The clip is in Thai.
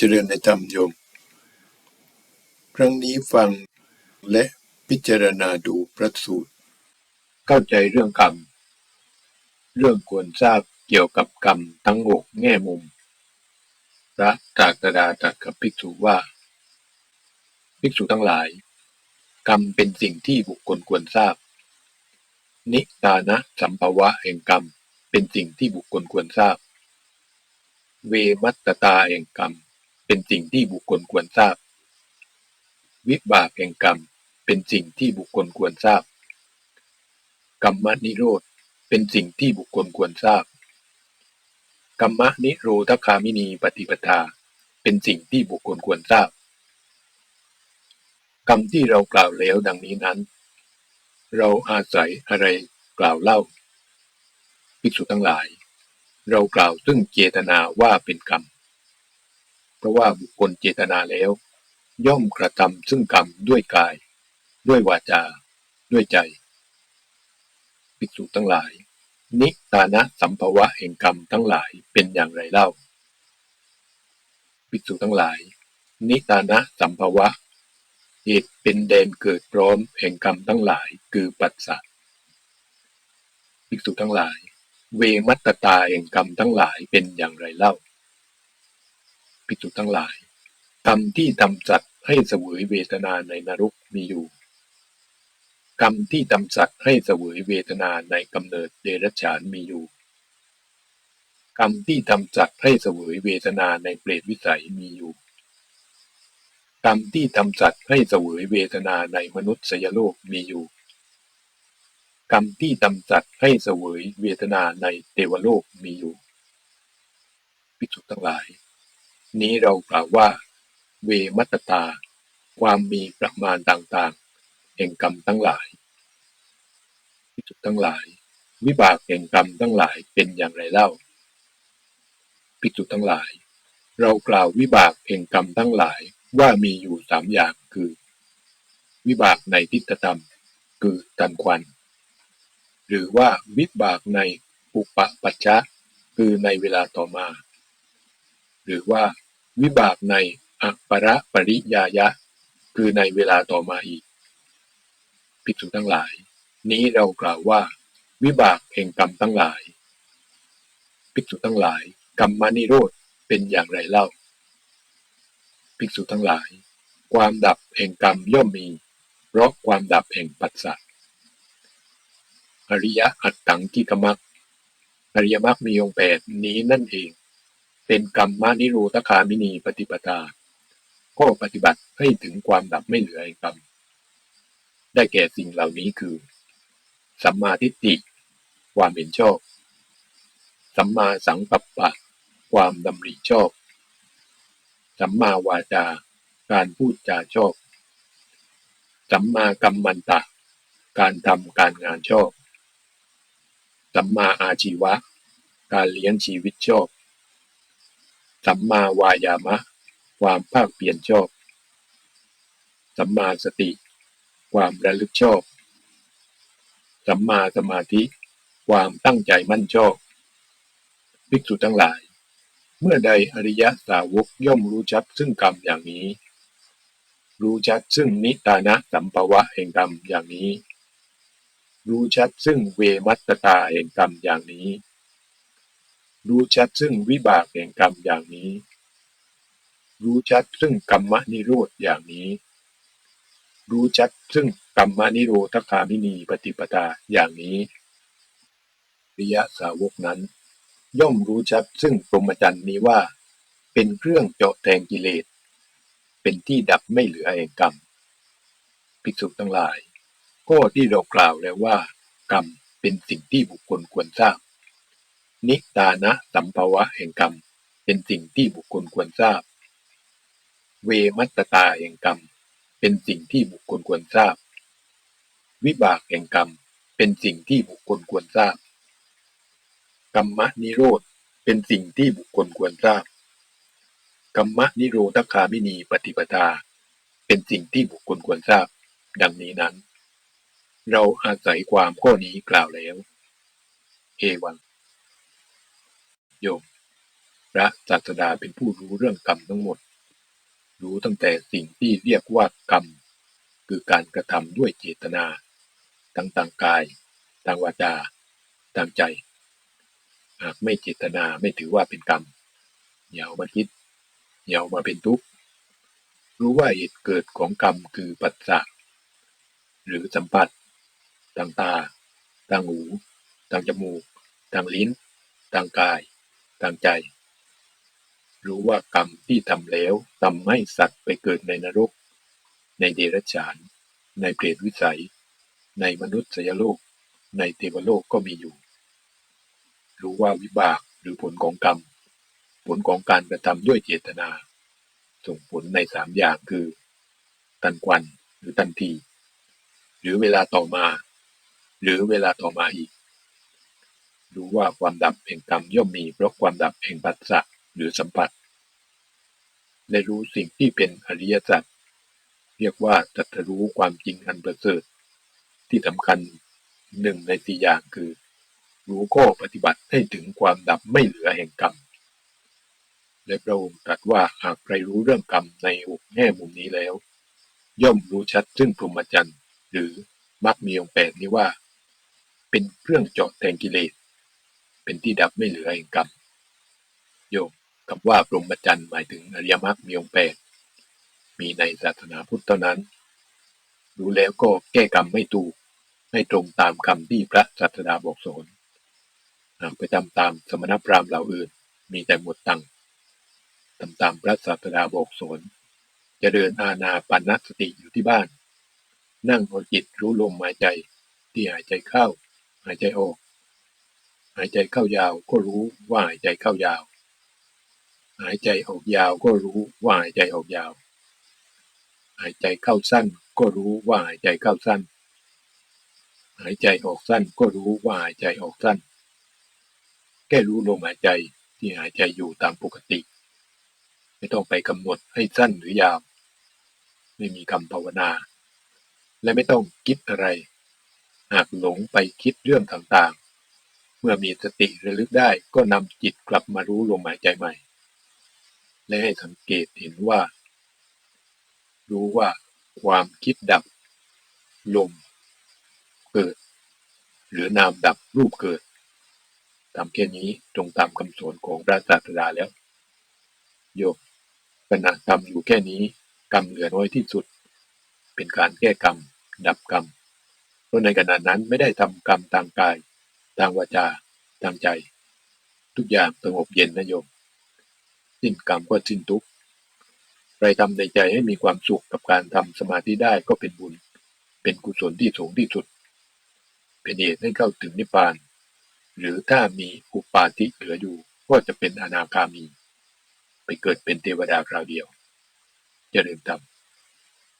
เจริญในธรรมโยม ครั้งนี้ฟังและพิจารณาดูพระสูตร เข้าใจเรื่องกรรม เรื่องควรทราบเกี่ยวกับกรรมทั้งหกแง่มุม พระตากดาตรัสกับภิกษุว่า ภิกษุทั้งหลาย กรรมเป็นสิ่งที่บุคคลควรทราบ นิตานะสัมภวะแห่งกรรมเป็นสิ่งที่บุคคลควรทราบ เวมัตตตาแห่งกรรม เป็นสิ่งที่บุคคลควรทราบ วิบากแห่งกรรมเป็นสิ่งที่บุคคลควรทราบ กรรมนิโรธเป็นสิ่งที่บุคคลควรทราบ กรรมนิโรธคามินีปฏิปทา เป็นสิ่งที่บุคคลควรทราบ กรรมที่เรากล่าวแล้วดังนี้นั้น เราอาศัยอะไรกล่าวเล่าภิกษุทั้งหลาย เรากล่าวซึ่งเจตนาว่าเป็นกรรม เพราะว่าบุคคลเจตนาแล้ว ย่อมกระทำซึ่งกรรมด้วยกาย ด้วยวาจา ด้วยใจ ภิกษุทั้งหลาย นิตานะสัมภวะแห่งกรรมทั้งหลายเป็นอย่างไรเล่า ภิกษุทั้งหลาย นิตานะสัมภวะเหตุเป็นแดนเกิดพร้อมแห่งกรรมทั้งหลายคือปัสสะภิกษุทั้งหลาย เวมัตตตาแห่งกรรมทั้งหลายเป็นอย่างไรเล่า ภิกษุทั้งหลายกรรมที่ทำสัตว์ให้เสวยเวทนาในนรกมีอยู่กรรมที่ทำสัตว์ให้เสวยเวทนาในกำเนิดเดรัจฉานมีอยู่ กรรมที่ทำสัตว์ให้เสวยเวทนาในเปรตวิสัยมีอยู่ กรรมที่ทำสัตว์ให้เสวยเวทนาในมนุษยโลกมีอยู่ กรรมที่ทำสัตว์ให้เสวยเวทนาในเทวโลกมีอยู่ภิกษุทั้งหลาย นี้เรากล่าวว่า เวมัตตา ความมีประมาณต่างๆแห่งกรรมทั้งหลายภิกษุทั้งหลาย วิบากแห่งกรรมทั้งหลายเป็นอย่างไรเล่าภิกษุทั้งหลาย เรากล่าววิบากแห่งกรรมทั้งหลายว่ามีอยู่สามอย่างคือ วิบากในทิฏฐธรรม คือตันควัน หรือว่าวิบากในอุปปัชชะคือในเวลาต่อมา หรือว่า วิบากในอัปรปริยายะ คือในเวลาต่อมาอีกภิกษุทั้งหลาย นี้เรากล่าวว่า วิบากแห่งกรรมทั้งหลายภิกษุทั้งหลายกรรมนิโรธเป็นอย่างไรเล่าภิกษุทั้งหลาย ความดับแห่งกรรมย่อมมี เพราะความดับแห่งปัสสะอริยะอัตตังกิกมักอริยมรรคมีองค์แปดนี้นั่นเอง เป็นกรรมมานิโรธคามินีปฏิปทาข้อปฏิบัติให้ถึงความดับไม่เหลือแห่งกรรม ได้แก่สิ่งเหล่านี้คือ สัมมาทิฏฐิความเห็นชอบ สัมมาสังกัปปะ ความดำริชอบ สัมมาวาจาการพูดจาชอบ สัมมากัมมันตะ การทำการงานชอบ สัมมาอาชีวะ การเลี้ยงชีวิตชอบ สัมมาวายามะ ความภาคเปลี่ยนชอบ สัมมาสติ ความระลึกชอบ สัมมาสมาธิ ความตั้งใจมั่นชอบภิกษุทั้งหลาย เมื่อใดอริยสาวกย่อมรู้ชัดซึ่งกรรมอย่างนี้ รู้ชัดซึ่งนิตานะสัมภวะแห่งกรรมอย่างนี้ รู้ชัดซึ่งเวมัตตาแห่งกรรมอย่างนี้ รู้ชัดซึ่งวิบากแห่งกรรมอย่างนี้ รู้ชัดซึ่งกรรมนิโรธอย่างนี้ รู้ชัดซึ่งกรรมนิโรธคามินีปฏิปทาอย่างนี้ริยสาวกนั้น ย่อมรู้ชัดซึ่งพรหมจรรย์นี้ว่า เป็นเครื่องเจาะแทงกิเลส เป็นที่ดับไม่เหลือแห่งกรรมภิกษุทั้งหลายข้อที่เรากล่าวแล้วว่า กรรมเป็นสิ่งที่บุคคลควรทราบ นิตานะสัมภวะแห่งกรรม เป็นสิ่งที่บุคคลควรทราบ เวมัตตาแห่งกรรม เป็นสิ่งที่บุคคลควรทราบ วิบากแห่งกรรม เป็นสิ่งที่บุคคลควรทราบ กรรมนิโรธ เป็นสิ่งที่บุคคลควรทราบ กรรมนิโรธคามินีปฏิปทา เป็นสิ่งที่บุคคลควรทราบ ดังนี้นั้น เราอาศัยความข้อนี้กล่าวแล้ว เอวัง โยม พระศาสดาเป็นผู้รู้เรื่องกรรมทั้งหมด รู้ตั้งแต่สิ่งที่เรียกว่ากรรม คือการกระทำด้วยเจตนา ทั้งทางกาย ทางวาจา ทางใจ หากไม่เจตนาไม่ถือว่าเป็นกรรม อย่าเอามาคิด อย่าเอามาเป็นทุกข์ รู้ว่าเหตุเกิดของกรรมคือปัจจาหรือสัมผัสทางตาทางหูทางจมูกทางลิ้นทางกาย ทางใจ รู้ว่ากรรมที่ทำแล้วทำให้สัตว์ไปเกิดในนรก ในเดรัจฉาน ในเปรตวิสัย ในมนุษย์สยโลก ในเทวโลกก็มีอยู่ รู้ว่าวิบากหรือผลของกรรม ผลของการกระทำด้วยเจตนา ส่งผลในสามอย่างคือ ตันควันหรือตันที หรือเวลาต่อมา หรือเวลาต่อมาอีก รู้ว่าความดับแห่งกรรมย่อมมีเพราะความดับแห่งปัสสะหรือสัมผัสและรู้สิ่งที่เป็นอริยสัจเรียกว่าตรัสรู้ความจริงอันประเสริฐที่สำคัญหนึ่งในสี่อย่างคือ รู้ข้อปฏิบัติให้ถึงความดับไม่เหลือแห่งกรรมและพระองค์ตรัสว่าหากใครรู้เรื่องกรรมในหกแง่มุมนี้แล้ว ย่อมรู้ชัดซึ่งพรหมจรรย์หรือมรรคมีองแปดนี้ว่า เป็นเครื่องเจาะแทงกิเลส เป็นที่ดับไม่เหลือแห่งกรรมโยมคำว่าพรหมจรรย์หมายถึงอริยมรรคมีองค์แปดมีในศาสนาพุทธเท่านั้นรู้แล้วก็แก้กรรมไม่ถูกให้ตรงตามคำที่พระศาสดาบอกสอนหากไปทำตามสมณพราหมณ์เหล่าอื่น มีแต่หมดตังทำตามพระศาสดาบอกสอนจะเดินอาณาปานสติอยู่ที่บ้าน นั่งเอาจิตรู้ลมหายใจที่หายใจเข้า หายใจออก หายใจเข้ายาวก็รู้ว่าหายใจเข้ายาว หายใจออกยาวก็รู้ว่าหายใจออกยาว หายใจเข้าสั้นก็รู้ว่าหายใจเข้าสั้น หายใจออกสั้นก็รู้ว่าหายใจออกสั้น แค่รู้ลมหายใจที่หายใจอยู่ตามปกติ ไม่ต้องไปกำหนดให้สั้นหรือยาว ไม่มีคำภาวนา และไม่ต้องคิดอะไร หากหลงไปคิดเรื่องต่าง เมื่อมีสติระลึกได้ก็นำจิตกลับมารู้ลมหายใจใหม่ และให้สังเกตเห็นว่า รู้ว่าความคิดดับ ลม เกิด หรือนามดับรูปเกิดทำแค่นี้ตรงตามคำสอนของพระศาสดาแล้ว โยมขณะทำอยู่แค่นี้ กรรมเหลือน้อยที่สุด เป็นการแก้กรรม ดับกรรมเพราะในขณะนั้นไม่ได้ทำกรรมทางกาย ทางวาจา ทางใจ ทุกอย่างสงบเย็นนะโยม สิ้นกรรมก็สิ้นทุกข์ใครทำในใจให้มีความสุขกับการทำสมาธิได้ก็เป็นบุญ เป็นกุศลที่สูงที่สุด เป็นเหตุให้เข้าถึงนิพพาน หรือถ้ามีอุปาทิเหลืออยู่ก็จะเป็นอนาคามี ไปเกิดเป็นเทวดาคราวเดียวเริญธรรม